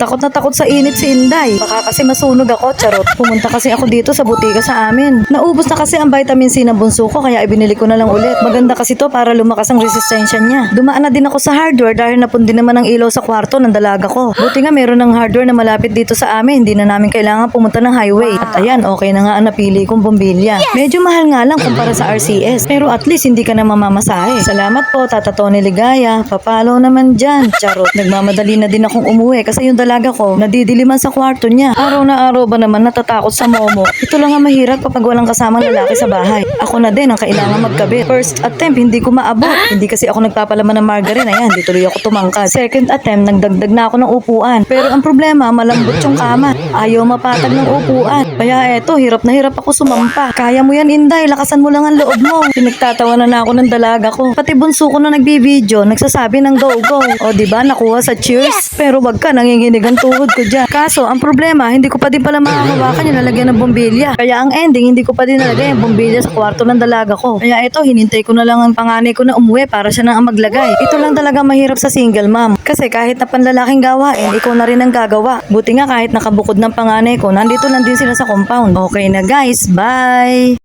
Takot na takot sa init si Inday. Baka kasi masunog ako, charot. Pumunta kasi ako dito sa butika sa amin. Naubos na kasi ang vitamin C ng bunso ko kaya ibinili ko na lang ulit. Maganda kasi to para lumakas ang resistensya niya. Dumaan na din ako sa hardware dahil napundi naman ang ilaw sa kwarto ng dalaga ko. Buti nga meron ng hardware na malapit dito sa amin. Hindi na namin kailangan pumunta ng highway. At ayan, okay na nga ang napili kong bumbilya. Medyo mahal nga lang kumpara sa RCS. Pero at least hindi ka na mamamasahe. Salamat po, Tata Tony Ligaya. Papalo naman dyan. Charot. Nagmamadali na din akong umuwi kasi yung dalaga ko nadidiliman sa kwarto niya. Araw na araw ba naman natatakot sa momo? Ito lang ang mahirap kapag walang kasamang lalaki sa bahay. Ako na din ang kailangan magkabit. First attempt, hindi ko maabot. Hindi kasi ako nagpapalaman ng margarine. Ayan, di tuloy ako tumangkad. Second attempt, nagdagdag na ako ng upuan. Pero ang problema, malambot yung kama. Ayaw mapatag ng upuan. Kaya eto, hirap na hirap ako sumampa. Kaya mo yan, Inday. Lakasan mo lang ang loob mo. Pinagtatawanan na ako ng dalaga ko. Pati bunso ko na nagbibideo, nagsasabi ng go-go. O di ba nakuha sa cheers? Pero wag ka, nanginginig ang tuhod ko dyan. Kaso, ang problema, hindi ko pa din pala makahawakan yung lalagyan ng bombilya. Kaya ang ending, hindi ko pa din nalagay yung bombilya sa kwarto ng dalaga ko. Kaya ito, hinintay ko na lang ang panganay ko na umuwi para siya na maglagay. Ito lang talaga mahirap sa single mom. Kasi kahit na panlalaking gawain, ikaw na rin ang gagawa. Buti nga kahit nakabukod ng panganay ko, nandito lang din sila sa compound. Okay na guys, bye!